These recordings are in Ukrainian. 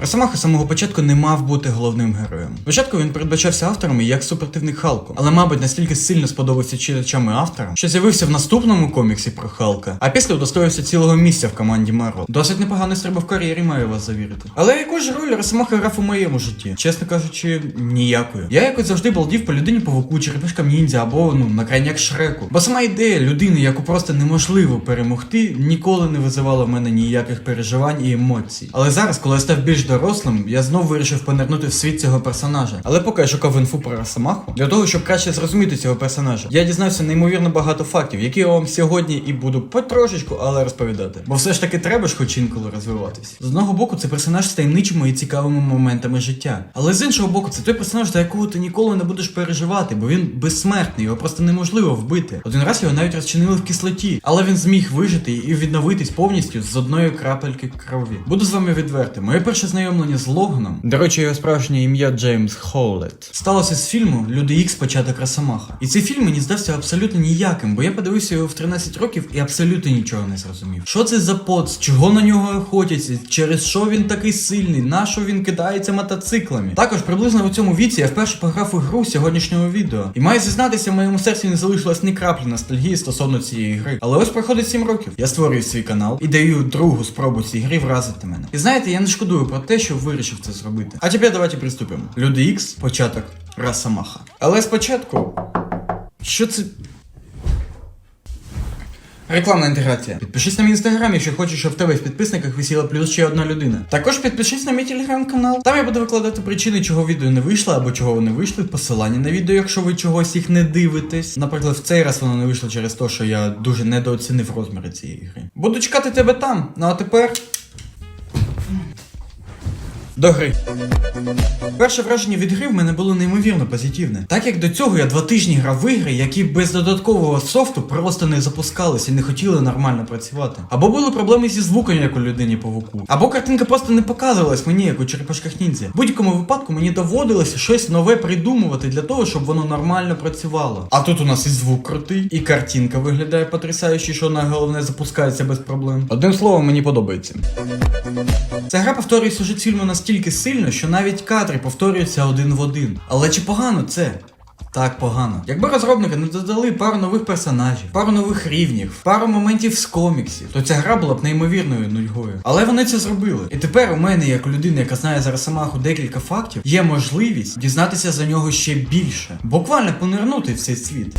Росомаха з самого початку не мав бути головним героєм. Спочатку він передбачався авторами як супротивник Халку, але, мабуть, настільки сильно сподобався читачам і авторам, що з'явився в наступному коміксі про Халка, а після удостоївся цілого місця в команді Марвел. Досить непоганий стрибав в кар'єрі, маю вас завірити. Але яку ж роль Росомаха грав у моєму житті? Чесно кажучи, ніякою. Я якось завжди балдів по людині павуку, черепашкам ніндзя або ну на крайняк Шреку. Бо сама ідея людини, яку просто неможливо перемогти, ніколи не визивала в мене ніяких переживань і емоцій. Але зараз, коли я став більш дорослим, я знов вирішив понирнути в світ цього персонажа. Але поки я шукав інфу про Росомаху, для того, щоб краще зрозуміти цього персонажа, я дізнався неймовірно багато фактів, які я вам сьогодні і буду потрошечку, але розповідати. Бо все ж таки треба ж хоч інколи розвиватись. З одного боку, це персонаж з таємничими і цікавими моментами життя. Але з іншого боку, це той персонаж, за якого ти ніколи не будеш переживати, бо він безсмертний, його просто неможливо вбити. Один раз його навіть розчинили в кислоті, але він зміг вижити і відновитись повністю з одної крапельки крові. Буду з вами відвертим. Моє перше знайомлення з Логаном, до речі, його справжнє ім'я Джеймс Хоулет, сталося з фільму Люди Ікс початок Росомаха. І цей фільм мені здався абсолютно ніяким, бо я подивився його в 13 років і абсолютно нічого не зрозумів. Що це за поц? Чого на нього охотяться? Через що він такий сильний? На що він кидається мотоциклами? Також приблизно у цьому віці я вперше пограв у гру сьогоднішнього відео. І маю зізнатися, в моєму серці не залишилось ні краплі ностальгії стосовно цієї гри. Але ось проходить 7 років. Я створюю свій канал і даю другу спробу цій грі вразити мене. І знаєте, я не шкодую про те, що вирішив це зробити. А тепер давайте приступимо. Люди Ікс, початок Росомаха. Але спочатку. Що це. Рекламна інтеграція. Підпишись на мій інстаграм, якщо хочеш, щоб в тебе в підписниках висіла плюс ще одна людина. Також підпишись на мій телеграм-канал. Там я буду викладати причини, чого відео не вийшло або чого вони вийшли. Посилання на відео, якщо ви чогось їх не дивитесь. Наприклад, в цей раз воно не вийшло через те, що я дуже недооцінив розміри цієї гри. Буду чекати тебе там. Ну а тепер. До гри. Перше враження від гри в мене було неймовірно позитивне. Так як до цього я два тижні грав в ігри, які без додаткового софту просто не запускались і не хотіли нормально працювати. Або були проблеми зі звуком, як у людині павуку. Або картинка просто не показувалась мені, як у черепашках ніндзя. В будь-якому випадку мені доводилося щось нове придумувати для того, щоб воно нормально працювало. А тут у нас і звук крутий, і картинка виглядає потрясаюче, що на головне запускається без проблем. Одним словом, мені подобається. Ця гра повторює сюжет фільму настільки сильно, що навіть кадри повторюються один в один. Але чи погано це? Так, погано. Якби розробники не додали пару нових персонажів, пару нових рівнів, пару моментів з коміксів, то ця гра була б неймовірною нудьгою. Але вони це зробили. І тепер у мене, як у людини, яка знає за Росомаху декілька фактів, є можливість дізнатися за нього ще більше. Буквально понирнути в цей світ.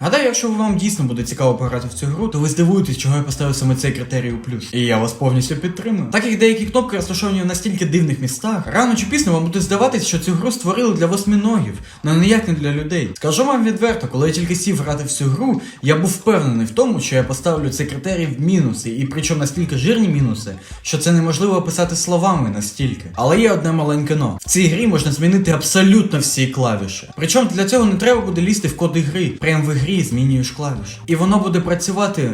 Гадаю, якщо вам дійсно буде цікаво пограти в цю гру, то ви здивуєтесь, чого я поставив саме цей критерій у плюс. І я вас повністю підтримую. Так як деякі кнопки розташовані в настільки дивних містах, рано чи пізно вам буде здаватись, що цю гру створили для восьминогів, але ніяк не для людей. Скажу вам відверто, коли я тільки сів грати в цю гру, я був впевнений в тому, що я поставлю цей критерій в мінуси, і причому настільки жирні мінуси, що це неможливо описати словами настільки. Але є одне маленьке но. В цій грі можна змінити абсолютно всі клавіші. Причому для цього не треба буде лізти в коди гри. Прямо в грі змінюєш клавіші. І воно буде працювати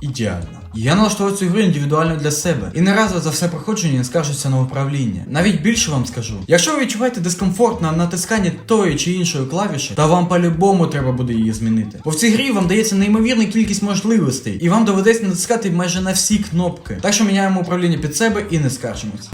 Ідеально. Я налаштував цю гру індивідуально для себе. І не разу за все проходження не скаржуся на управління. Навіть більше вам скажу. Якщо ви відчуваєте дискомфорт на натисканні тої чи іншої клавіші, то вам по-любому треба буде її змінити. Бо в цій грі вам дається неймовірна кількість можливостей, і вам доведеться натискати майже на всі кнопки. Так що міняємо управління під себе і не скаржимось.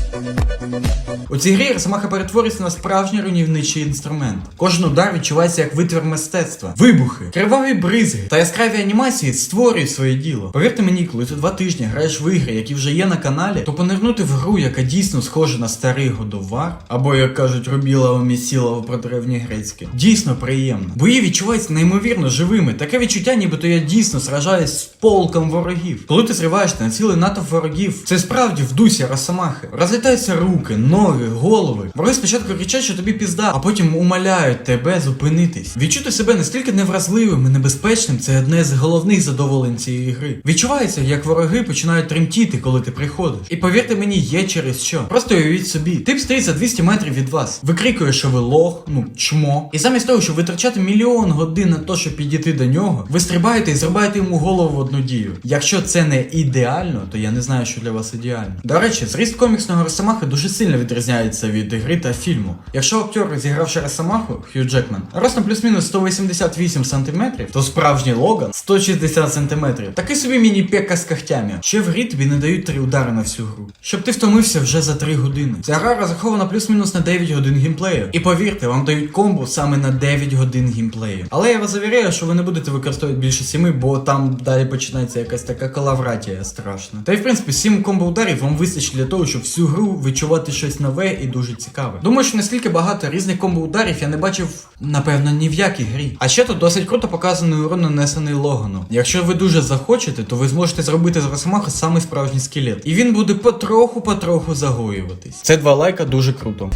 У цій грі Росомаха перетворюється на справжній руйнівничий інструмент. Кожен удар відчувається як витвір мистецтва. Вибухи, криваві бризги та яскраві анімації створюють своє діло. Повірте мені, коли ти два тижні граєш в ігри, які вже є на каналі, то понирнути в гру, яка дійсно схожа на старий годовар, або як кажуть, робіла Місілова про древньогрецьке, дійсно приємно. Бої відчуваються неймовірно живими. Таке відчуття, нібито я дійсно сражаюсь з полком ворогів. Коли ти зриваєшся на цілий натовп ворогів, це справді в дусі Росомахи. Розлітаються руки, ноги, голови. Вороги спочатку кричать, що тобі пізда, а потім умоляють тебе зупинитись. Відчути себе настільки невразливим і небезпечним це одне з головних задоволень цієї гри. Відчувається, як вороги починають тремтіти, коли ти приходиш. І повірте мені, є через що. Просто уявіть собі, тип стоїть за 200 метрів від вас, викрикує, що ви лох, ну чмо. І замість того, щоб витрачати мільйон годин на те, щоб підійти до нього, ви стрибаєте і зрубаєте йому голову в одну дію. Якщо це не ідеально, то я не знаю, що для вас ідеально. До речі, зріст коміксного Росомахи дуже сильно відрізняється від гри та фільму. Якщо актер, зігравши Росомаху, Хью Джекман, ростом плюс-мінус 188 см, то справжній Логан 160 см. Такий собі міні-пека з. Ще в грі не дають три удари на всю гру. Щоб ти втомився вже за 3 години. Ця гра розрахована плюс-мінус на 9 годин геймплею. І повірте, вам дають комбо саме на 9 годин геймплею. Але я вас завіряю, що ви не будете використовувати більше 7, бо там далі починається якась така калавратія страшна. Та й в принципі 7 комбо ударів вам вистачить для того, щоб всю гру відчувати щось нове і дуже цікаве. Думаю, що настільки багато різних комбо ударів я не бачив, напевно, ні в якій грі. А ще тут досить круто показаний урон нанесений Логану. Якщо ви дуже захочете, то ви зможете зробити з Росомаха саме справжній скелет. І він буде потроху-потроху загоюватись. Це два лайка дуже круто.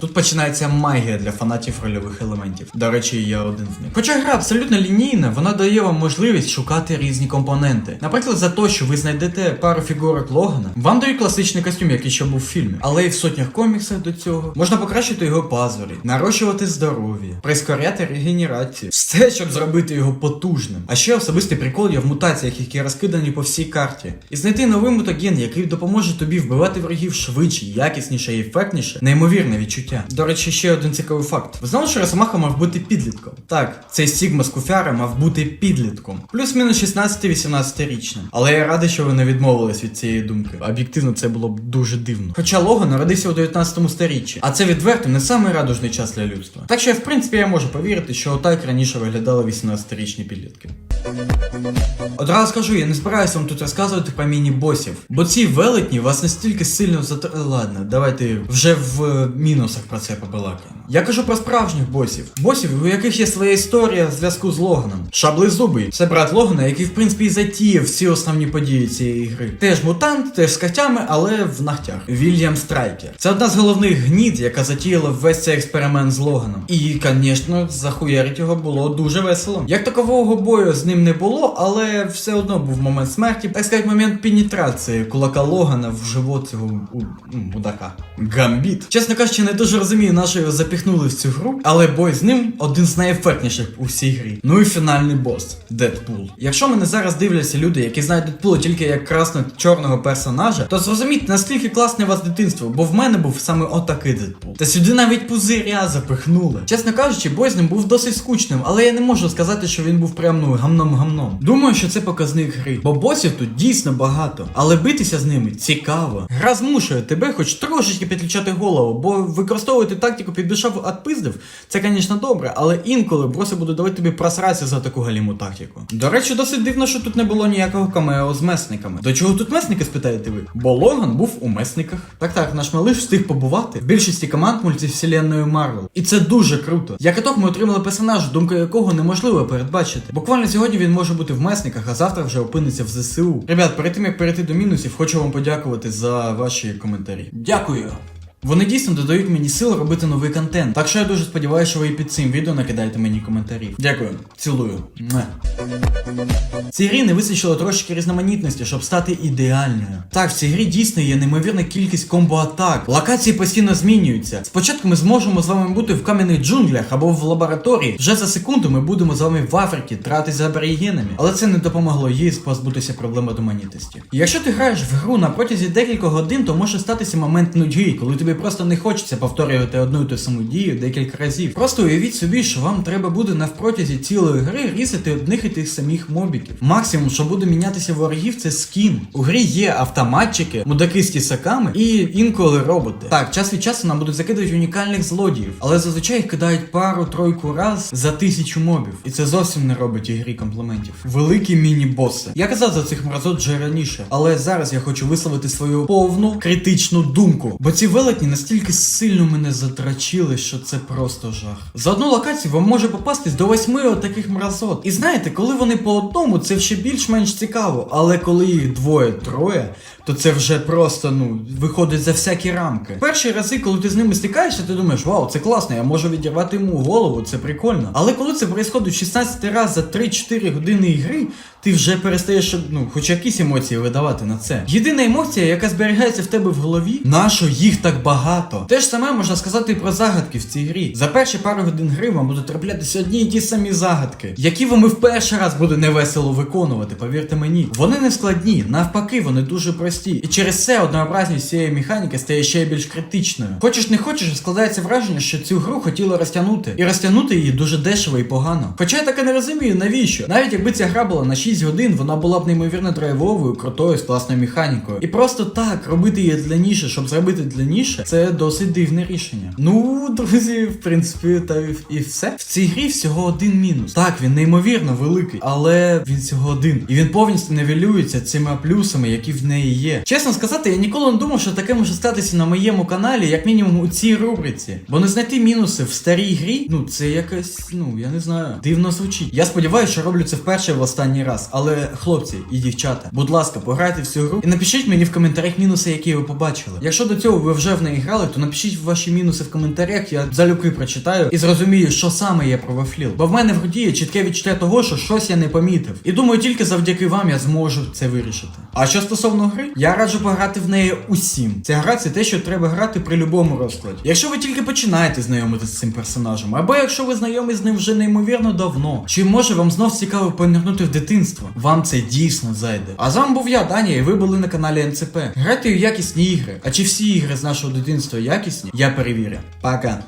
Тут починається магія для фанатів рольових елементів. До речі, я один з них. Хоча гра абсолютно лінійна, вона дає вам можливість шукати різні компоненти. Наприклад, за те, що ви знайдете пару фігурок Логана, вам дають класичний костюм, який ще був в фільмі. Але і в сотнях коміксах до цього можна покращити його пазурі, нарощувати здоров'я, прискоряти регенерацію. Все, щоб зробити його потужним. А ще особистий прикол є в мутаціях, які розкидані по всій карті. І знайти новий мутаген, який допоможе тобі вбивати ворогів швидше, якісніше і ефектніше, неймовірне відчуття. До речі, ще один цікавий факт. Ви знали, що Росомаха мав бути підлітком? Так, цей Сігма з Куфяра мав бути підлітком. Плюс-мінус 16-18 річним. Але я радий, що ви не відмовились від цієї думки. Об'єктивно, це було б дуже дивно. Хоча Логан народився у 19 сторіччі, а це відверто не самий радужний час для людства. Так що, в принципі, я можу повірити, що отак раніше виглядали 18-річні підлітки. Одразу скажу, я не збираюся вам тут розказувати про міні-босів, бо ці велетні вас настільки сильно затр... Ладно, давайте вже в е, мінусах про це побалакаємо. Я кажу про справжніх босів. Босів, у яких є своя історія в зв'язку з Логаном. Шаблезубий це брат Логана, який в принципі і затіяв всі основні події цієї гри. Теж мутант, теж з когтями, але в ногтях. Вільям Страйкер. Це одна з головних гнід, яка затіяла весь цей експеримент з Логаном. І, звісно, захуярить його було дуже весело. Як такового бою з ним не було, але все одно був момент смерті, так сказати, момент пенетрації кулака Логана в живот цього ну, мудака. Гамбіт. Чесно кажучи, не дуже розумію, на що його запіхнули в цю гру, але бой з ним один з найефектніших у всій грі. Ну і фінальний бос Дедпул. Якщо мене зараз дивляться люди, які знають Дедпула тільки як красно-чорного персонажа, то зрозумійте, наскільки класне у вас дитинство, бо в мене був саме отакий Дедпул. Та сюди навіть пузиря запихнули. Чесно кажучи, бой з ним був досить скучним, але я не можу сказати, що він був прям ну гамном-гамном. Думаю, що це показник гри, бо босів тут дійсно багато, але битися з ними цікаво. Гра змушує тебе хоч трошечки підключати голову, бо використовувати тактику підбішав отпиздив, це, звісно, добре, але інколи боси будуть давати тобі просратися за таку галіму тактику. До речі, досить дивно, що тут не було ніякого камео з месниками. До чого тут месники, спитаєте ви? Бо Логан був у месниках. Так так, наш малиш встиг побувати в більшості команд мультивселенної Марвел. І це дуже круто. Як ітог ми отримали персонажа, думка якого неможливо передбачити. Буквально сьогодні він може бути в месниках, а завтра вже опиниться в ЗСУ. Ребят, перед тим як перейти до мінусів, хочу вам подякувати за ваші коментарі. Дякую! Вони дійсно додають мені сил робити новий контент. Так що я дуже сподіваюся, що ви і під цим відео накидаєте мені коментарі. Дякую, цілую. Цій грі не вистачило трошки різноманітності, щоб стати ідеальною. Так, в цій грі дійсно є неймовірна кількість комбо-атак. Локації постійно змінюються. Спочатку ми зможемо з вами бути в кам'яних джунглях або в лабораторії. Вже за секунду ми будемо з вами в Африці тратись за аборігенами. Але це не допомогло їй позбутися проблеми доманітості. Якщо ти граєш в гру на протязі декількох годин, то може статися момент нудьги, коли тобі просто не хочеться повторювати одну і ту саму дію декілька разів. Просто уявіть собі, що вам треба буде навпротязі цілої гри різати одних і тих самих мобіків. Максимум, що буде мінятися ворогів, це скін. У грі є автоматчики, мудаки з тісаками і інколи роботи. Так, час від часу нам будуть закидувати унікальних злодіїв, але зазвичай їх кидають пару-тройку раз за тисячу мобів. І це зовсім не робить ігрі компліментів. Великі міні-боси. Я казав за цих мразот вже раніше, але зараз я хочу висловити свою повну критичну думку. Бо ці велетні настільки сильно мене затрачили, що це просто жах. За одну локацію вам може попастись до восьми отаких мразот. І знаєте, коли вони по одному, це ще більш-менш цікаво. Але коли їх двоє-троє, то це вже просто ну виходить за всякі рамки. Перші рази, коли ти з ними стикаєшся, ти думаєш, вау, це класно, я можу відірвати йому голову, це прикольно. Але коли це відбувається 16 раз за 3-4 години ігри, ти вже перестаєш ну, хоч якісь емоції видавати на це. Єдина емоція, яка зберігається в тебе в голові, нащо їх так багато. Те ж саме можна сказати про загадки в цій грі. За перші пару годин гри вам будуть траплятися одні і ті самі загадки, які вам і в перший раз буде невесело виконувати, повірте мені. Вони не складні, навпаки, вони дуже прості. І через це однообразність цієї механіки стає ще більш критичною. Хочеш не хочеш, складається враження, що цю гру хотіли розтягнути. І розтягнути її дуже дешево і погано. Хоча я таки не розумію, навіщо. Навіть якби ця гра була на 6 годин, вона була б неймовірно драйвовою, крутою, з класною механікою. І просто так робити її длинніше, щоб зробити длинніше, це досить дивне рішення. Ну, друзі, в принципі, та і все. В цій грі всього один мінус. Так, він неймовірно великий, але він всього один. І він повністю невелюється цими плюсами, які в неї є. Чесно сказати, я ніколи не думав, що таке може статися на моєму каналі, як мінімум у цій рубриці. Бо не знайти мінуси в старій грі, ну це якось, ну я не знаю, дивно звучить. Я сподіваюся, що роблю це вперше в останній раз. Але хлопці і дівчата, будь ласка, пограйте в цю гру і напишіть мені в коментарях мінуси, які ви побачили. Якщо до цього ви вже в неї грали, то напишіть ваші мінуси в коментарях, я залюбки прочитаю і зрозумію, що саме я провафлів. Бо в мене в груді є чітке відчуття того, що щось я не помітив. І думаю, тільки завдяки вам я зможу це вирішити. А що стосовно гри, я раджу пограти в неї усім. Ця гра це те, що треба грати при будь-якому розкладі. Якщо ви тільки починаєте знайомитися з цим персонажем, або якщо ви знайомі з ним вже неймовірно давно, чи може вам знов цікаво понирнути в дитинство, вам це дійсно зайде. А з вами був я, Даня, і ви були на каналі НЦП. Грайте у якісні ігри. А чи всі ігри з нашого дитинства якісні? Я перевірю. Пока.